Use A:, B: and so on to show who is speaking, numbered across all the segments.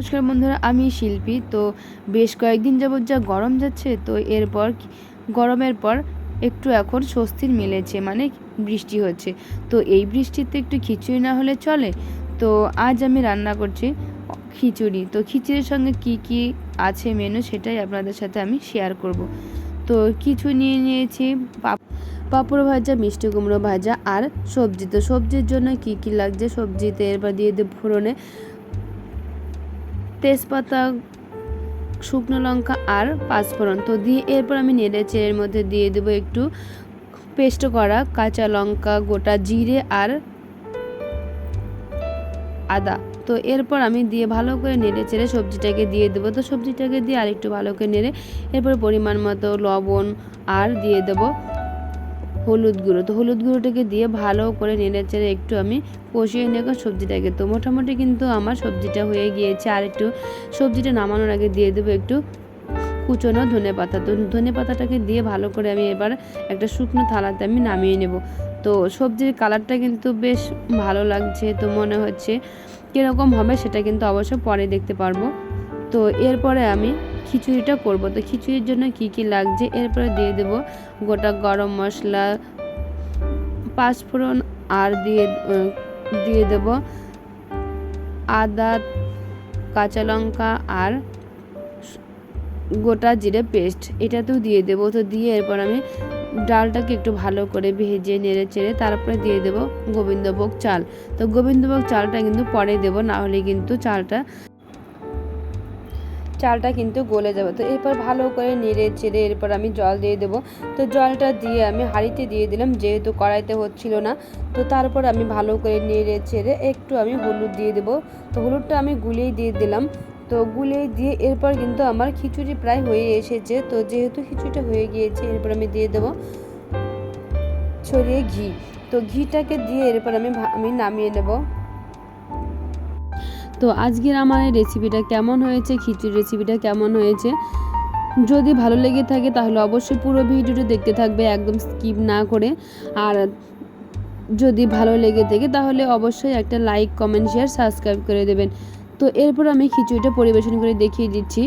A: নমস্কার বন্ধুরা, আমি শিল্পী। তো বেশ কয়েকদিন যাবৎ যা গরম যাচ্ছে, তো এরপর গরমের পর একটু এখন স্বস্তির মিলেছে মানে বৃষ্টি হচ্ছে। তো এই বৃষ্টিতে একটু খিচুড়ি না হলে চলে? তো আজ আমি রান্না করছি খিচুড়ি। তো খিচুড়ির সঙ্গে কি কি আছে মেনু সেটাই আপনাদের সাথে আমি শেয়ার করব। তো কিছু নিয়ে নিয়েছি, পাপ- পাঁপড় ভাজা, মিষ্টি কুমড়ো ভাজা আর সবজি। তো সবজির জন্য কি কি লাগছে? সবজিতে এরপর দিয়ে দেব ফোড়নে তেজপাতা, শুকনো লঙ্কা আর পাঁচফোড়ন। তো দিয়ে এরপর আমি নেড়েছে এর মধ্যে দিয়ে দেবো একটু পেস্ট করা কাঁচা লঙ্কা, গোটা জিরে আর আদা। তো এরপর আমি দিয়ে ভালো করে নেড়ে চেড়ে সবজিটাকে দিয়ে দেবো। তো সবজিটাকে দিয়ে আর একটু ভালো করে নেড়ে এরপর পরিমাণ মতো লবণ আর দিয়ে দেবো। হলুদ গুঁড়ো। তো হলুদ গুঁড়োটাকে দিয়ে ভালো করে নেড়ে চেড়ে একটু আমি কষিয়ে নেব সবজিটাকে। তো মোটামুটি কিন্তু আমার সবজিটা হয়ে গিয়েছে। আর একটু সবজিটা নামানোর আগে দিয়ে দেবো একটু কুচনো ধনে পাতা। তো ধনে পাতাটাকে দিয়ে ভালো করে আমি এবার একটা শুকনো থালাতে আমি নামিয়ে নেব। তো সবজির কালারটা কিন্তু বেশ ভালো লাগছে, তো মনে হচ্ছে কীরকম হবে সেটা কিন্তু অবশ্য পরে দেখতে পারব। তো এরপরে আমি খিচুড়িটা করব। তো খিচুড়ির জন্য কি কি লাগছে? এরপরে দিয়ে দেব গোটা গরম মশলা, পাঁচফোড়ন আর দিয়ে দিয়ে দেব আদা, কাঁচা লঙ্কা আর গোটা জিরে পেস্ট। এটাতেও দিয়ে দেবো। তো দিয়ে এরপর আমি ডালটাকে একটু ভালো করে ভেজে নেড়ে চেড়ে তারপরে দিয়ে দেবো গোবিন্দভোগ চাল। তো গোবিন্দভোগ চালটা কিন্তু পরে দেবো, না হলে কিন্তু চালটা চালটা কিন্তু গলে যাবে। তো এরপর ভালো করে নেড়ে চেড়ে এরপর আমি জল দিয়ে দেবো। তো জলটা দিয়ে আমি হাঁড়িতে দিয়ে দিলাম, যেহেতু কড়াইতে হচ্ছিল না। তো তারপর আমি ভালো করে নেড়ে চেড়ে একটু আমি হলুদ দিয়ে দেবো। তো হলুদটা আমি গুলিয়ে দিয়ে দিলাম। তো গুলিয়ে দিয়ে এরপর কিন্তু আমার খিচুড়ি প্রায় হয়ে এসেছে। তো যেহেতু খিচুড়িটা হয়ে গিয়েছে, এরপর আমি দিয়ে দেবো ছড়িয়ে ঘি। তো ঘিটাকে দিয়ে এরপর আমি আমি নামিয়ে নেব। তো আজকের আমার এই রেসিপিটা কেমন হয়েছে, খিচুড়ি রেসিপিটা কেমন হয়েছে? যদি ভালো লেগে থাকে তাহলে অবশ্যই পুরো ভিডিওটা দেখতে থাকবে, একদম স্কিপ না করে। আর যদি ভালো লেগে থাকে তাহলে অবশ্যই একটা লাইক কমেন্ট শেয়ার সাবস্ক্রাইব করে দেবেন। তো এরপর আমি খিচুড়িটা পরিবেশন করে দেখিয়ে দিচ্ছি।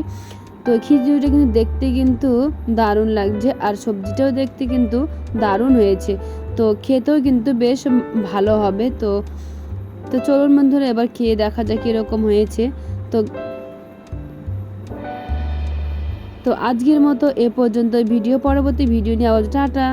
A: তো খিচুড়িটা কিন্তু দেখতে কিন্তু দারুণ লাগছে আর সবজিটাও দেখতে কিন্তু দারুণ হয়েছে। তো খেতেও কিন্তু বেশ ভালো হবে। তো তো চলুন বন্ধুরা, এবার খেয়ে দেখা যাক কীরকম হয়েছে। তো তো আজকের মতো এ পর্যন্ত ভিডিও পরবর্তী ভিডিও নিয়ে আবার, টাটা।